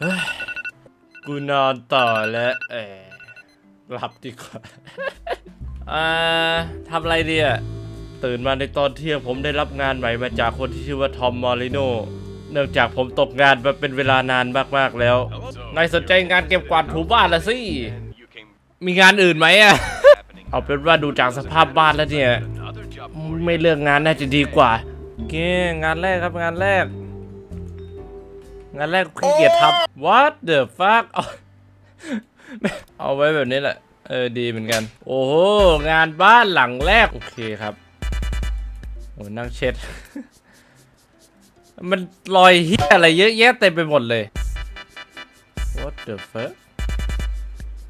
เฮ้ยกูนอนต่อแล้วเออหลับดีกว่าอ่าทำอะไรดีอะตื่นมาในตอนเที่ยงผมได้รับงานใหม่มาจากคนที่ชื่อว่าทอมมอริโนเนื่องจากผมตกงานมาเป็นเวลานานมากๆแล้ว นายสนใจงานเก็บกวาดถูบ้านละสิ มีงานอื่นไหมอะ เอาเป็นว่าดูจากสภาพบ้านแล้วเนี่ย ไม่เลือกงานน่าจะดีกว่า โอเค งานแรกครับงานแรก งานแรกขี้เกียจทำ what the fuck เอาเอาไว้แบบนี้แหละ เออ ดีเหมือนกัน โอ้โห งานบ้านหลังแรก โอเคครับ โอ้นั่งเช็ด มันรอยเฮียอะไรเยอะแยะเต็มไปหมดเลย what the fuck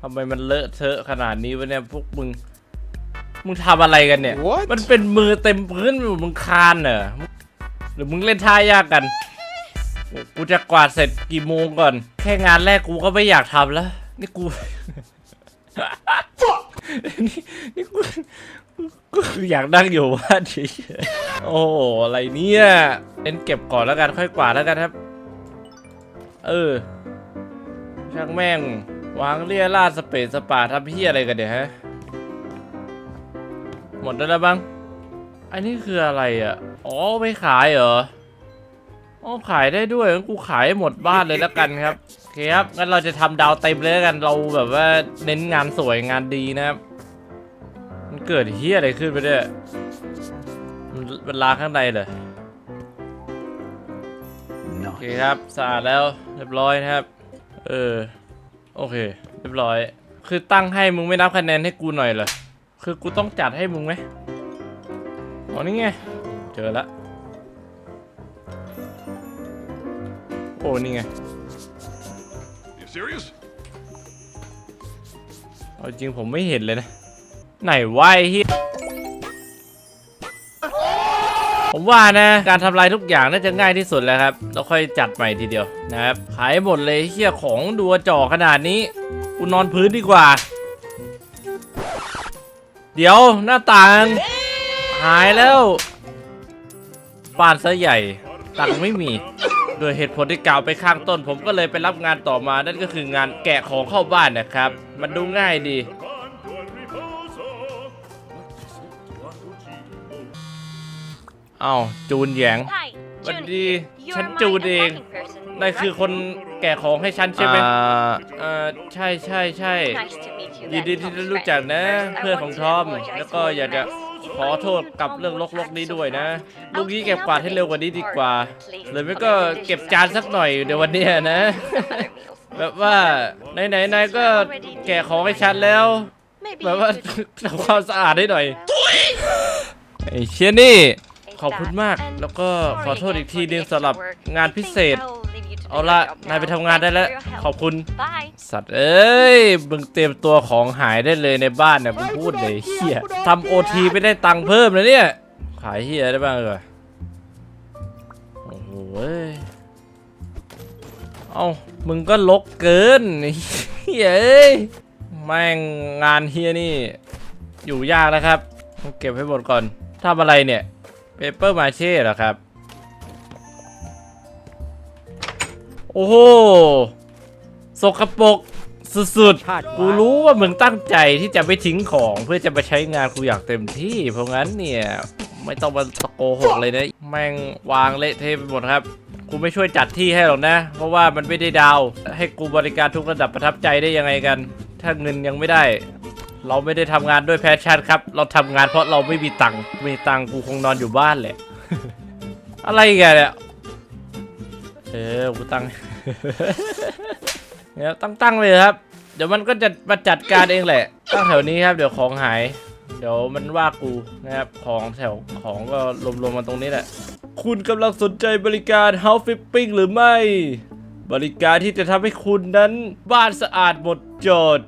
ทำไมมันเลอะเทอะขนาดนี้วะเนี่ยพวกมึง มึงทำอะไรกันเนี่ย What? มันเป็นมือเต็มพื้นมึงคานเหรอ หรือมึงเล่นท่ายากกันโอ้ กูจะกวาดเสร็จกี่โมงก่อน แค่งานแรกกูก็ไม่อยากทำแล้ว นี่กู นี่นี่กูกูอยากนั่งอยู่บ้านเฉยๆโอ้โหอะไรเนี่ยเล่นเก็บก่อนแล้วกันค่อยกวาดแล้วกันครับ เออ ช่างแม่ง วางเรียราดสเปซสปาทำเพี้ยอะไรกันเนี่ยฮะ หมดแล้วบ้าง อันนี้คืออะไรอะ อ๋อไปขายเหรอ อ๋อขายได้ด้วยงั้นกูขายให้หมดบ้านเลยแล้วกันครับโอเคครับงั้นเราจะทำดาวเต็มเลยแล้วกันเราแบบว่าเน้นงานสวยงานดีนะครับ มันเกิดเฮียอะไรขึ้นไปเนี่ยมันมันลาข้างในเหรอโอเคครับสะอาดแล้วเรียบร้อยนะครับ เออโอเค เรียบร้อย คือตั้งให้มึงไม่นับคะแนนให้กูหน่อยเหรอคือกูต้องจัดให้มึงไหมอ๋อนี่ไงเจอละ โอ้นี่ไง You serious? เอาจริงผมไม่เห็นเลยนะ ไหนวะไอ้เฮียผมว่านะ การทำลายทุกอย่างน่าจะง่ายที่สุดแล้วครับ แล้วค่อยจัดใหม่ทีเดียวนะครับ ขายหมดเลยไอ้เฮียของดัวจ่อขนาดนี้กูนอนพื้นดีกว่า เดี๋ยวหน้าต่าง หายแล้วบ้านซะใหญ่ ตังค์ไม่มี โดยเหตุผลที่กล่าวไปข้างต้น ผมก็เลยไปรับงานต่อมานั่นก็คืองานแกะของเข้าบ้านนะครับ มันดูง่ายดี เอ้าจูนแหยง Hi, สวัส June ดี here. ฉัน You're my จูนเอง accounting person. นายคือคนแกะของให้ฉันใช่ไหมอ่าเออใช่ใช่ใช่ Nice to meet you. ยินดีที่ได้รู้จักนะ เพื่อนของทอม แล้วก็อยากจะ ขอโทษกับเรื่องลกๆนี้ด้วยนะลูกนี้เก็บกวาดให้เร็วกว่านี้ดีกว่าหรือไม่ก็เก็บจานสักหน่อยเดี๋ยววันเนี้ยนะ แบบว่าไหนๆนายก็แกะของให้ฉันแล้ว แบบว่าทำความสะอาดให้หน่อยไอ้เชี่ยนี่ขอบคุณมากแล้วก็ขอโทษอีกทีนึงสำหรับงานพิเศษ เอาละนายไปทำงานได้แล้ว ขอบคุณ Bye. สัตว์เอ้ย มึงเตรียมตัวของหายได้เลยในบ้านเนี่ยมึงพูดเลยเฮียทำโอทีไม่ได้ตังค์เพิ่มนะเนี่ย ขายเฮียได้บ้างเหรอโอ้โหเว้ยเอ้า มึงก็ลกเกินเฮียเอ้ย แม่งงานเฮียนี่ อยู่ยากนะครับต้องเก็บให้หมดก่อนทำอะไรเนี่ยเปเปอร์มาเช่เหรอครับ โอ้โหสกปรกสุดๆ กูรู้ว่ามึงตั้งใจที่จะไม่ทิ้งของเพื่อจะไปใช้งานกูอย่างเต็มที่ เพราะงั้นเนี่ย ไม่ต้องมาตะโกหกเลยนะ แม่งวางเละเทะไปหมดครับ กูไม่ช่วยจัดที่ให้หรอกนะ เพราะว่ามันไม่ได้ดาว ให้กูบริการทุกระดับประทับใจได้ยังไงกัน ถ้าเงินยังไม่ได้ เราไม่ได้ทำงานด้วยแพชชั่นครับ เราทำงานเพราะเราไม่มีตังค์มีตังค์กูคงนอนอยู่บ้านแหละ อะไรกันเนี่ย เออกูตั้งเนี่ยตั้งตั้งเลยครับ เดี๋ยวมันก็จะมาจัดการเองแหละ ตั้งแถวนี้ครับ เดี๋ยวของหาย เดี๋ยวมันว่ากูนะครับ ของแถวของก็รวมๆมาตรงนี้แหละ คุณกำลังสนใจบริการ House Flipping หรือไม่ บริการที่จะทำให้คุณนั้นบ้านสะอาดหมดจด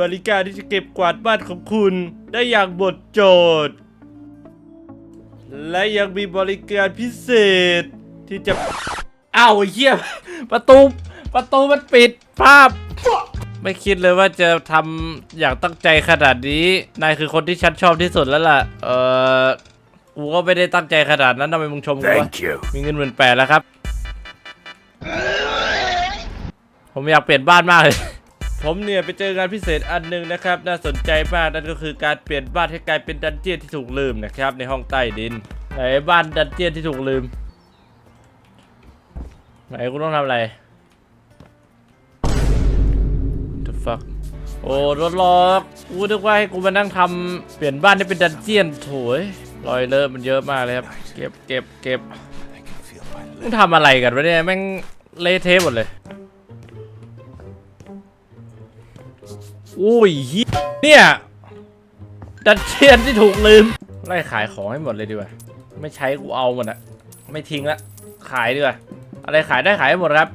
บริการที่จะเก็บกวาดบ้านของคุณได้อย่างหมดจด และยังมีบริการพิเศษ ที่จะอ้าวไอ้เหี้ยประตูประตูมันปิดภาพ ไม่คิดเลยว่าจะทำอย่างตั้งใจขนาดนี้นายคือคนที่ฉันชอบที่สุดแล้วล่ะ เออกูก็ไม่ได้ตั้งใจขนาดนั้นทำไมมึงชมกูวะ Thank you. มีเงินหมื่นแปดแล้วครับ ผมอยากเปลี่ยนบ้านมากเลย ผมเนี่ยไปเจองานพิเศษอันหนึงนะครับ น่าสนใจมากนั่นก็คือการเปลี่ยนบ้านให้กลายเป็นดันเจียนที่ถูกลืมนะครับ ในห้องใต้ดินไหนบ้านดันเจียนที่ถูกลืม ไหนกูต้องทำอะไร the fuck โอ้รถล็อกกูนึกว่าให้กูมานั่งทำเปลี่ยนบ้านให้เป็นดันเจียนโถยรอยเลอะมันเยอะมากเลยครับ เก็บเก็บเก็บมึงทำอะไรกันวะเนี่ยแม่งเละเทะหมดเลยอุ้ยเหี้ยเนี่ย ดันเจียนที่ถูกลืม ไล่ขายของให้หมดเลยดีกว่า ไม่ใช้กูเอาหมดอะไม่ทิ้งละ ขายดีกว่า อะไรขายได้ขายให้หมดครับ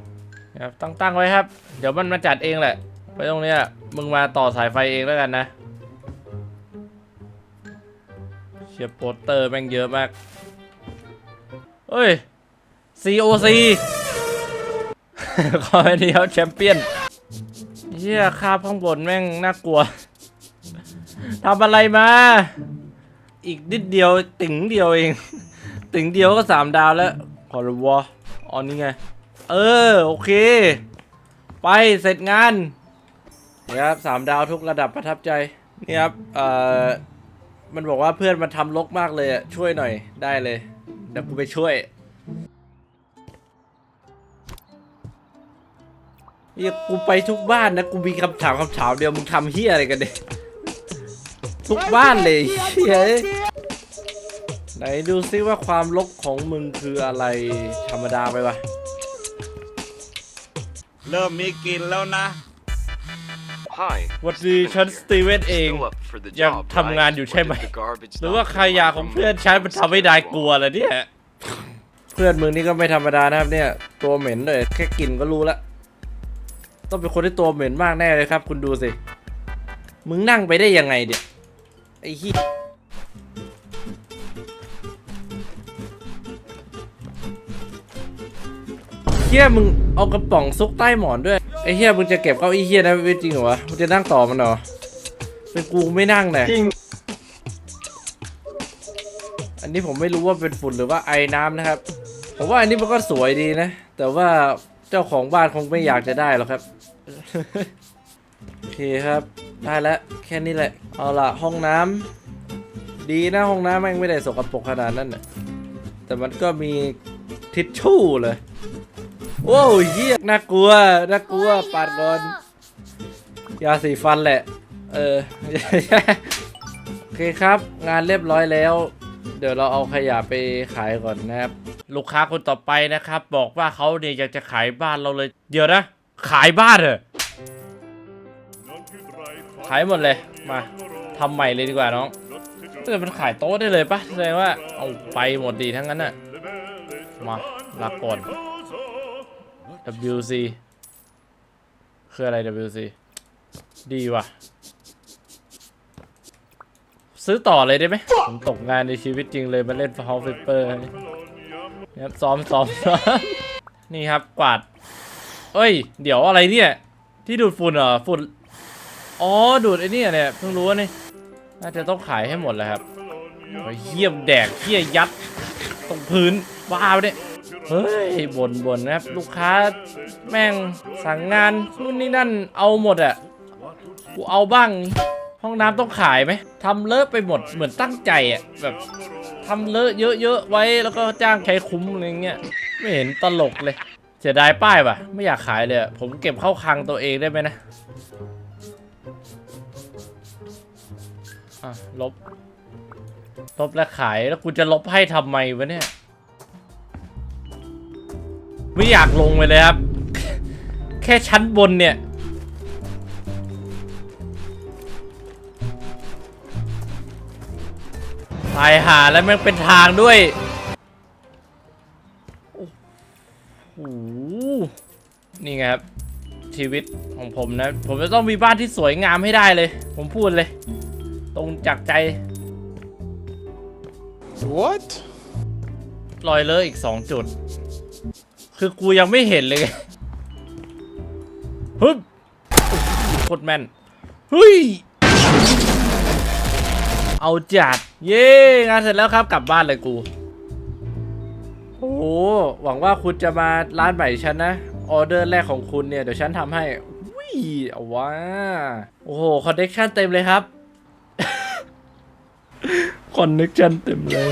ครับตั้งตั้งไว้ครับ เดี๋ยวมันมาจัดเองแหละ ไปตรงเนี้ยมึงมาต่อสายไฟเองแล้วกันนะเชียร์โปสเตอร์แม่งเยอะมากเฮ้ย COC คอเดียวแชมเปี้ยนเฮียคาบข้างบนแม่งน่ากลัวทำอะไรมา อีกนิดเดียวติ่งเดียวเอง ติ่งเดียวก็สามดาวแล้ว ขอรู้วะ อ๋อนี่ไง เออ โอเค ไปเสร็จงานนี่ครับสามดาวทุกระดับประทับใจ นี่ครับ เอ่อ มันบอกว่าเพื่อนมันทำลกมากเลยอะช่วยหน่อยได้เลย เดี๋ยวกูไปช่วยเฮียกูไปทุกบ้านนะกูมีคำถามคำถามเดียวมึงทำเฮียอะไรกันเนี่ยทุกบ้านเลยเฮีย ไหนดูซิว่าความลกของมึงคืออะไรธรรมดาไปปะเริ่มมีกลินแล้วนะ Hi. วันดีฉันสตีเวนเอง Still up for the ยัง job, ทำงาน right? อยู่ Or ใช่ไหม did the garbage หรือว่า dump ขยะของเพื่อนฉันมันทำให้นายกลัวเหรอเนี่ย เพื่อนมึงนี่ก็ไม่ธรรมดานะครับเนี่ย ตัวเหม็นเลยแค่กลิ่นก็รู้ละ ต้องเป็นคนที่ตัวเหม็นมากแน่เลยครับ คุณดูสิ มึงนั่งไปได้ยังไงเดี๋ยไอ้ขี้ย เฮียมึงเอากระป๋องซุกใต้หมอนด้วยไอ้เฮียมึงจะเก็บเก้าอี้เฮียนะจริงเหรอวะมึงจะนั่งต่อมันเหรอเป็นกูไม่นั่งแน่จริงอันนี้ผมไม่รู้ว่าเป็นฝุ่นหรือว่าไอน้ำนะครับผมว่าอันนี้มันก็สวยดีนะ แต่ว่าเจ้าของบ้านคงไม่อยากจะได้หรอกครับโอเคครับได้แล้วแค่นี้แหละเอาล่ะห้องน้ำดีนะห้องน้ำแม่งไม่ได้สกปรกขนาดนั้นน่ะแต่มันก็มีทิชชู่เลย โอ้ยเหี้ยน่ากลัว น่ากลัว ปาดก่อน ยาสีฟันแหละ เออ โอเคครับ งานเรียบร้อยแล้ว เดี๋ยวเราเอาขยะไปขายก่อนนะครับ ลูกค้าคนต่อไปนะครับ บอกว่าเขาเนี่ยอยากจะขายบ้านเราเลย เดี๋ยวนะ ขายบ้านเหรอ ขายหมดเลย มาทำใหม่เลยดีกว่าน้องถ้าเกิดมันขายโต๊ะได้เลยปะแสดงว่าเอาไปหมดดีทั้งนั้นน่ะ มาลาก่อน WC คืออะไร WC ดีว่ะ ซื้อต่อเลยได้ไหมผมตกงานในชีวิตจริงเลยมาเล่นฟาวเฟเปอร์ครับซ้อมซ้อมซ้อมนี่ครับกวาดเอ้ย เดี๋ยวอะไรเนี่ย ที่ดูดฝุ่นเหรอฝุ่นอ๋อ ดูดไอ้นี่เนี่ยเพิ่งรู้ว่านี่น่าจะต้องขายให้หมดเลยครับเยี่ยมแดกเยี่ยยัด ตรงพื้นบ้าไปเนี่ย เฮ้ยบ่นบ่นนะครับ ลูกค้าแม่งสั่งงานนู่นนี่นั่นเอาหมดอะกูเอาบ้าง ห้องน้ำต้องขายไหมทำเลอะไปหมดเหมือนตั้งใจอะแบบทำเลอะเยอะๆไว้แล้วก็จ้างใช้คุ้มอะไรเงี้ยไม่เห็นตลกเลยเสียดายป้ายป่ะ ไม่อยากขายเลยผมเก็บเข้าคลังตัวเองได้ไหมนะอะลบ ลบและขายแล้วกูจะลบให้ทำไมวะเนี่ย ไม่อยากลงไปเลยครับ แค่ชั้นบนเนี่ย ตายหาแล้วแม่งเป็นทางด้วย โอ้โห นี่ไงครับ ชีวิตของผมนะ ผมจะต้องมีบ้านที่สวยงามให้ได้เลย ผมพูดเลย ตรงจากใจ what รอยเลอะอีกสองจุด คือกูยังไม่เห็นเลยฮึบโคตรแม่นเฮ้ยเอาจัด เย้งานเสร็จแล้วครับกลับบ้านเลยกู โอ้โหหวังว่าคุณจะมาร้านใหม่ฉันนะ ออเดอร์แรกของคุณเนี่ย เดี๋ยวฉันทำให้วิเอาว่าโอ้โห คอนเนคชั่นเต็มเลยครับ คอนเนคชั่นเต็มเลย